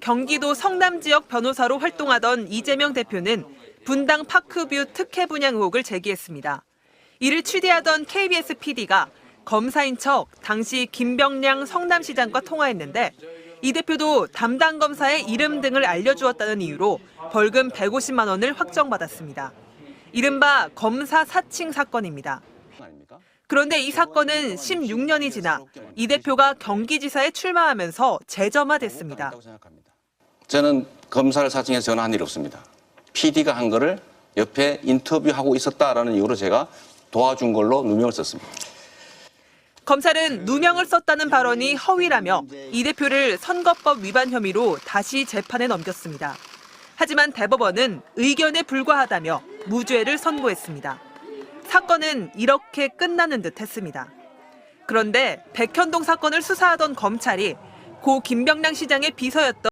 경기도 성남 지역 변호사로 활동하던 이재명 대표는 분당 파크뷰 특혜 분양 의혹을 제기했습니다. 이를 취재하던 KBS PD가 검사인 척 당시 김병량 성남시장과 통화했는데 이 대표도 담당 검사의 이름 등을 알려주었다는 이유로 벌금 150만 원을 확정받았습니다. 이른바 검사 사칭 사건입니다. 그런데 이 사건은 16년이 지나 이 대표가 경기지사에 출마하면서 재점화됐습니다. 저는 검사를 사칭해서 전화한 일 없습니다. PD가 한 거를 옆에 인터뷰하고 있었다라는 이유로 제가 도와준 걸로 누명을 썼습니다. 검찰은 누명을 썼다는 발언이 허위라며 이 대표를 선거법 위반 혐의로 다시 재판에 넘겼습니다. 하지만 대법원은 의견에 불과하다며 무죄를 선고했습니다. 사건은 이렇게 끝나는 듯 했습니다. 그런데 백현동 사건을 수사하던 검찰이 고 김병량 시장의 비서였던